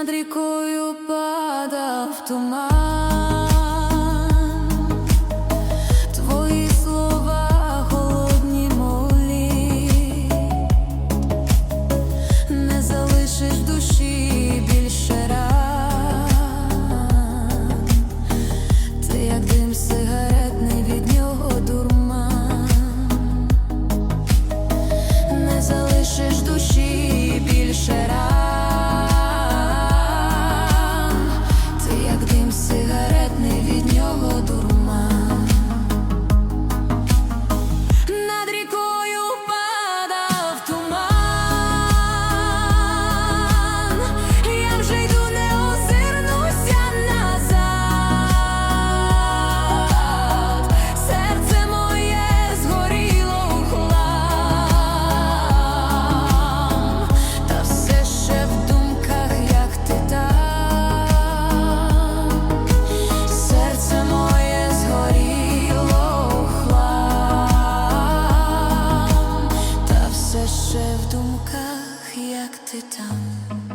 над рікою падав туман, твої слова холодні молі, не залишиш душі більше ран, ти як дим сигаретний від нього дурман, не залишиш душі як думках, як ти там.